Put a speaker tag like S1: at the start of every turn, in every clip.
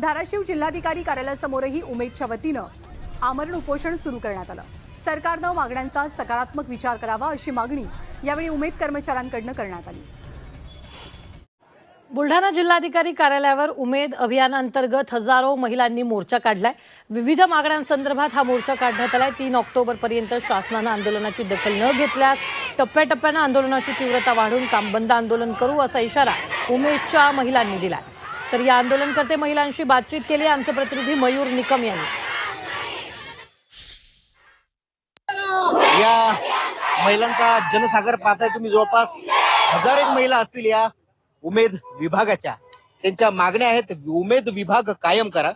S1: धाराशिव जिल्हाधिकारी कार्यालयासमोरही उमेदच्या वतीनं आमरण उपोषण सुरू करण्यात आलं. सरकारनं मागण्यांचा सकारात्मक विचार करावा अशी मागणी यावेळी उमेद कर्मचाऱ्यांकडनं करण्यात आली.
S2: बुलढाणा जिल्हाधिकारी कार्यालयावर उमेद अभियानांतर्गत हजारो महिलांनी मोर्चा काढलाय. विविध मागण्यांसंदर्भात हा मोर्चा काढण्यात आलाय. तीन ऑक्टोबरपर्यंत शासनानं आंदोलनाची दखल न घेतल्यास टप्प्याटप्प्यानं आंदोलनाची तीव्रता वाढून काम बंद आंदोलन करू असा इशारा उमेदच्या महिलांनी दिलाय. तर या आंदोलनकर्ते महिलांशी बातचीत केली. आमचे प्रतिनिधी मयूर निकम यांनी.
S3: या महिलांचा जनसागर पाहताय तुम्ही. जवळपास हजार एक महिला असतील या उमेद विभागाच्या. त्यांच्या मागण्या आहेत. उमेद विभाग कायम करा.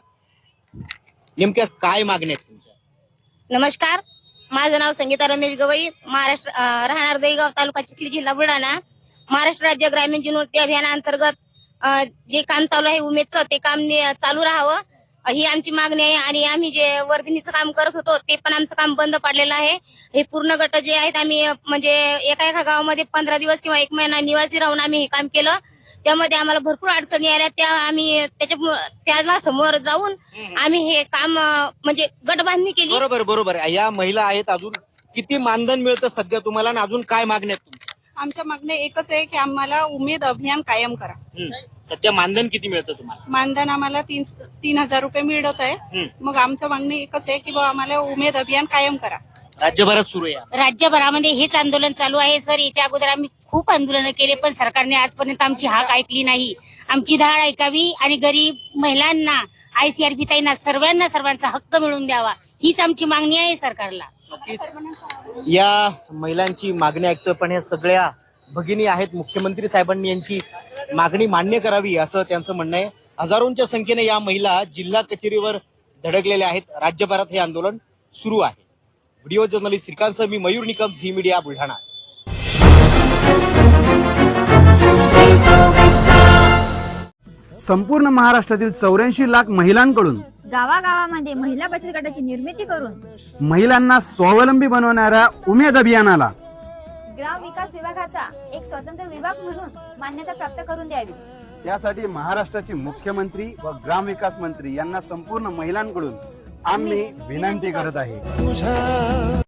S3: नेमक्या काय मागण्या आहेत तुमच्या?
S4: नमस्कार. माझं नाव संगीता रमेश गवई. महाराष्ट्र राहणार दहीगाव तालुका चिखली जिल्हा बुलढाणा. महाराष्ट्र राज्य ग्रामीण जीवनोन्नती अभियानाअंतर्गत अं, जे काम चालू आहे उमेदचं ते काम चालू राहावं. ही आमची मागणी आहे आणि आम्ही जे वर्धिनीचं काम करत होतो ते पण आमचं काम बंद पडलेलं आहे. हे पूर्ण गट जे आहेत आम्ही म्हणजे एका एका गावामध्ये पंधरा दिवस किंवा एक महिना निवासी राहून आम्ही हे काम केलं. त्यामध्ये आम्हाला भरपूर अडचणी आल्या. त्या आम्ही त्याच्या त्याला समोर जाऊन आम्ही हे काम म्हणजे गट बांधणी केली.
S3: बरोबर बरोबर. या महिला आहेत अजून. किती मानधन मिळतं सध्या तुम्हाला आणि अजून काय मागण्या आहेत तुमच्या
S5: आमच्या मागण्या एकच आहे की आम्हाला उमेद अभियान कायम करा.
S3: हम्म. सध्या मानधन किती मिळतं तुम्हाला?
S5: मानधन आम्हाला तीन तीन हजार रुपये मिळत आहे.
S3: हम्म.
S5: मग आमचं मागणी एकच आहे की बा आम्हाला उमेद अभियान कायम करा.
S3: राज्यभरात सुरू आहे
S6: राज्यभरामध्ये हेच आंदोलन चालू आहे सर. याच्या अगोदर आम्ही खूप आंदोलन केले पण सरकारने आजपर्यंत आमची हाक ऐकली नाही. आमची धाड ऐकावी आणि गरीब महिलांना आयसीआरपी ताईंना सर्वांना सर्वांचा हक्क मिळवून द्यावा. हीच आमची मागणी आहे सरकारला.
S3: नक्कीच. या महिलांची मागणी ऐकतोय पण या सगळ्या भगिनी आहेत. मुख्यमंत्री साहेबांनी यांची मागणी मान्य करावी असं त्यांचं म्हणणं आहे. हजारोंच्या संख्येने या महिला जिल्हा कचेरीवर धडकलेल्या आहेत. राज्यभरात हे आंदोलन सुरू आहे. व्हिडिओ जर्नलिस्ट श्रीकांत मी मयूर निकम झी मीडिया बुलढाणा.
S7: संपूर्ण महाराष्ट्रातील चौऱ्याऐंशी लाख महिलांकडून
S8: गावागावामध्ये महिला बचत गटाची निर्मिती करून
S7: महिलांना स्वावलंबी बनवणाऱ्या उमेद अभियानाला
S8: ग्राम विकास विभागाचा एक स्वतंत्र विभाग म्हणून मान्यता प्राप्त करून द्यावी.
S7: त्यासाठी महाराष्ट्राचे मुख्यमंत्री व ग्रामविकास मंत्री यांना संपूर्ण महिलांकडून आम्ही विनंती करत आहे.